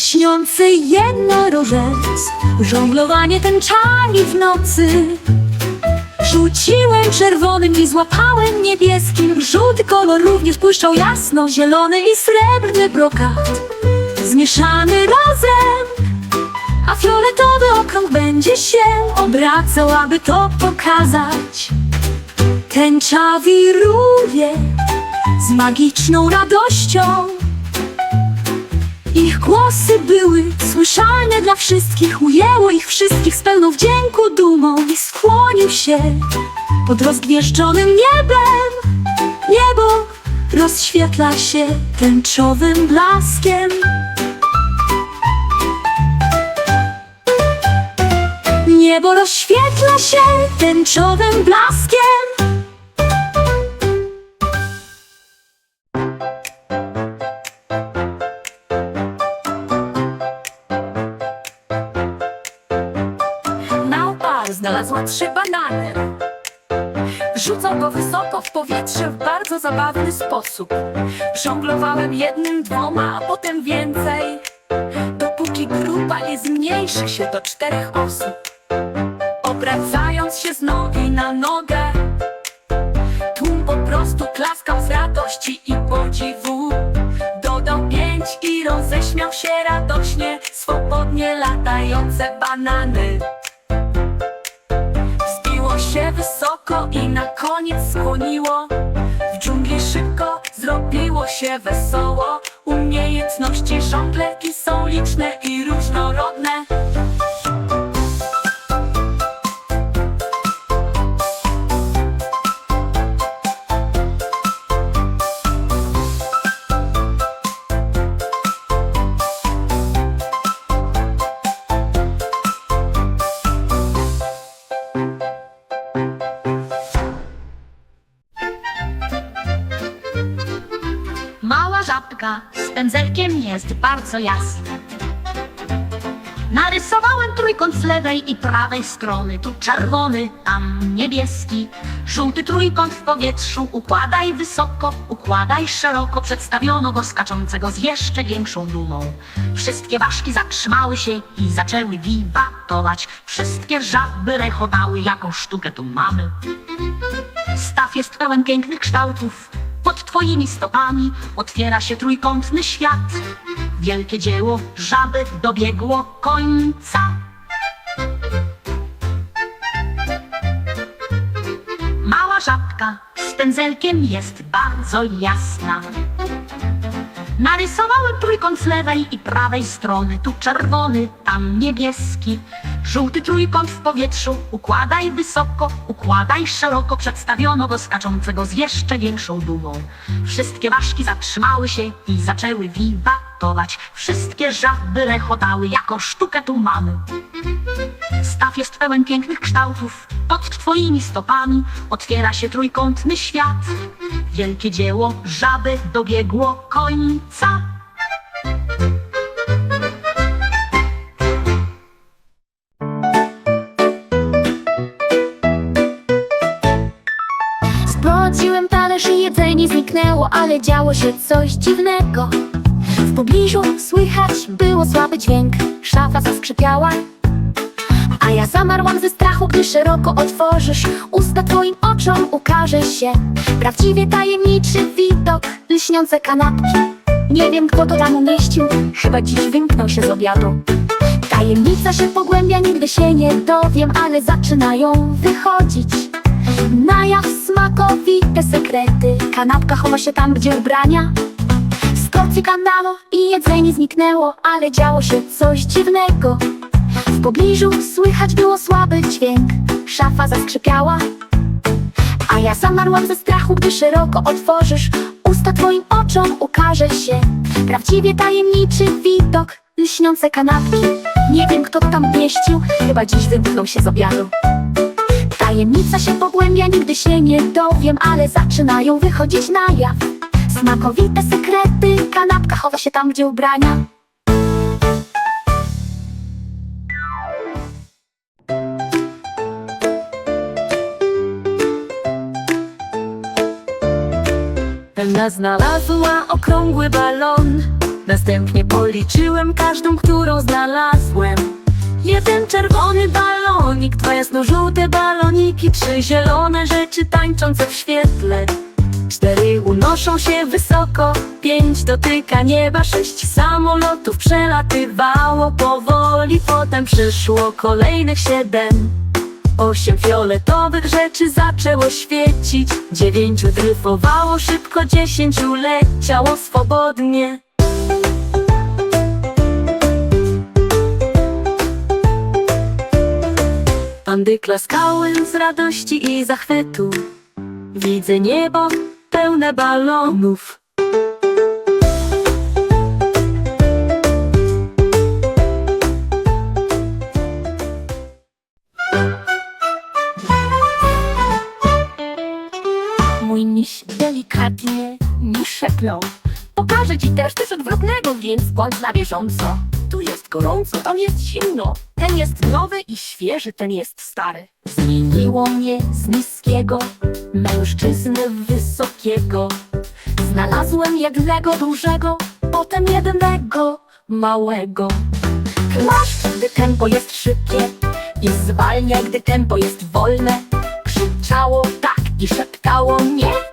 Lśniący jednorożec Żonglowanie tęczami w nocy. Rzuciłem czerwonym i złapałem niebieskim Żółty kolor również błyszczał jasno Zielony i srebrny brokat. Zmieszany razem A fioletowy okrąg będzie się obracał Aby to pokazać. Tęcza wiruje z magiczną radością ich głosy były słyszalne dla wszystkich, ujęło ich wszystkich z pełną wdzięku dumą i skłonił się pod rozgwieżdżonym niebem. Niebo rozświetla się tęczowym blaskiem. Niebo rozświetla się tęczowym blaskiem. Znalazła trzy banany. Rzucał go wysoko w powietrze w bardzo zabawny sposób. Żonglowałem jednym, dwoma, a potem więcej. Dopóki grupa nie zmniejszy się do czterech osób. Obracając się z nogi na nogę. Tłum po prostu klaskał z radości i podziwu. Dodał pięć i roześmiał się radośnie. Swobodnie latające banany. Się wysoko i na koniec skłoniło. W dżungli szybko zrobiło się wesoło. Umiejętności żonglerki są liczne i różnorodne Mała żabka z pędzelkiem jest bardzo jasna. Narysowałem trójkąt z lewej i prawej strony. Tu czerwony, tam niebieski. Żółty trójkąt w powietrzu. Układaj wysoko, układaj szeroko. Przedstawiono go skaczącego z jeszcze większą dumą. Wszystkie ważki zatrzymały się i zaczęły wiwatować. Wszystkie żaby rechotały, jaką sztukę tu mamy. Staw jest pełen pięknych kształtów. Pod twoimi stopami otwiera się trójkątny świat. Wielkie dzieło żaby dobiegło końca. Mała żabka z pędzelkiem jest bardzo jasna. Narysowałem trójkąt z lewej i prawej strony. Tu czerwony, tam niebieski. Żółty trójkąt w powietrzu. Układaj wysoko, układaj szeroko. Przedstawiono go skaczącego z jeszcze większą dumą. Wszystkie ważki zatrzymały się i zaczęły wiwatować. Wszystkie żaby rechotały, jaką sztukę tu mamy. Staw jest pełen pięknych kształtów. Pod twoimi stopami otwiera się trójkątny świat. Wielkie dzieło żaby dobiegło końca. Zniknęło, ale działo się coś dziwnego. W pobliżu słychać było słaby dźwięk, szafa zaskrzypiała. A ja zamarłam ze strachu, gdy szeroko otworzysz usta twoim oczom ukaże się prawdziwie tajemniczy widok, lśniące kanapki. Nie wiem kto to tam umieścił, chyba dziś wymknął się z obiadu. Tajemnica się pogłębia, nigdy się nie dowiem, ale zaczynają wychodzić. Na jaw smakowite sekrety. Kanapka chowa się tam, gdzie ubrania. Skorcy kanalo i jedzenie zniknęło Ale działo się coś dziwnego. W pobliżu słychać było słaby dźwięk. Szafa zaskrzypiała. A ja zamarłam ze strachu, gdy szeroko otworzysz Usta twoim oczom ukaże się Prawdziwie tajemniczy widok Lśniące kanapki. Nie wiem kto to tam mieścił Chyba dziś wymknął się z obiadu Tajemnica się pogłębia, nigdy się nie dowiem, ale zaczynają wychodzić na jaw. Smakowite sekrety, kanapka chowa się tam, gdzie ubrania. Pewna znalazła okrągły balon Następnie policzyłem każdą, którą znalazłem Jeden czerwony balonik, dwa jasno-żółte baloniki Trzy zielone rzeczy tańczące w świetle Cztery unoszą się wysoko, pięć dotyka nieba, sześć samolotów przelatywało powoli, potem przyszło kolejnych siedem. Osiem fioletowych rzeczy zaczęło świecić, dziewięciu dryfowało szybko, dziesięciu leciało swobodnie. Pandy klaskały z radości i zachwytu. Widzę niebo pełne balonów. Mój miś delikatnie mi szepnął. Pokażę ci też coś odwrotnego, więc bądź na bieżąco. Gorąco, tam jest zimno. Ten jest nowy i świeży, ten jest stary. Zmieniło mnie z niskiego mężczyzny wysokiego. Znalazłem jednego dużego, potem jednego małego. Klaszcz, gdy tempo jest szybkie i zwalnia, gdy tempo jest wolne. Krzyczało tak i szeptało nie.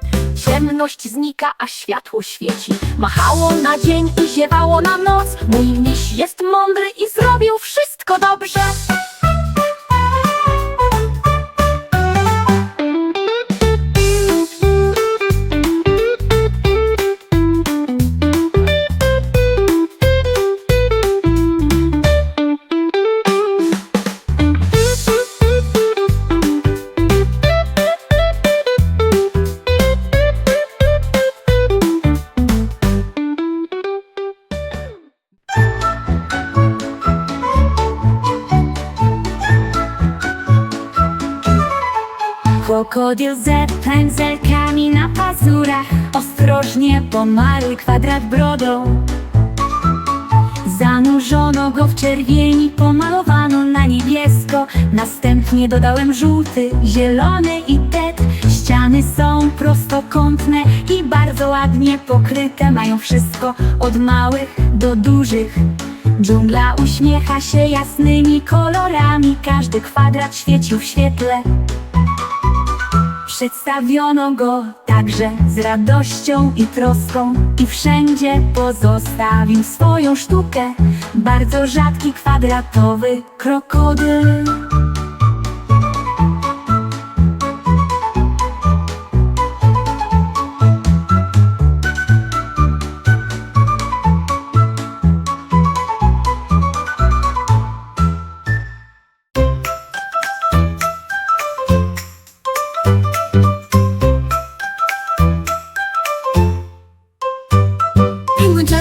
Ciemność znika, a światło świeci. Machało na dzień i ziewało na noc. Mój miś jest mądry i zrobił wszystko dobrze. Krokodyl z pędzelkami na pazurach. Ostrożnie pomarły kwadrat brodą. Zanurzono go w czerwieni, pomalowano na niebiesko. Następnie dodałem żółty, zielony i tet. Ściany są prostokątne i bardzo ładnie pokryte. Mają wszystko od małych do dużych. Dżungla uśmiecha się jasnymi kolorami. Każdy kwadrat świecił w świetle Przedstawiono go także z radością i troską I wszędzie pozostawił swoją sztukę. Bardzo rzadki kwadratowy krokodyl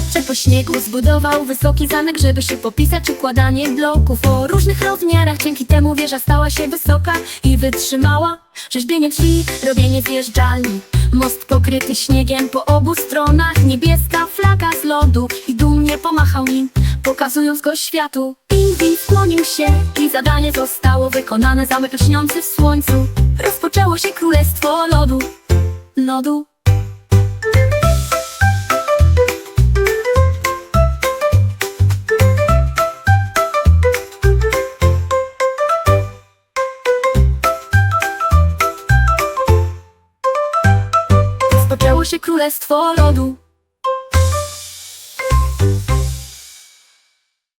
Czapcze po śniegu zbudował wysoki zamek, żeby się popisać układanie bloków o różnych rozmiarach. Dzięki temu wieża stała się wysoka i wytrzymała. Rzeźbienie drzwi, robienie zjeżdżalni. Most pokryty śniegiem po obu stronach. Niebieska flaga z lodu i dumnie pomachał nim, pokazując go światu. Pingwin skłonił się i zadanie zostało wykonane. Zamek lśniący w słońcu. Rozpoczęło się królestwo lodu. Lodu. Królestwo lodu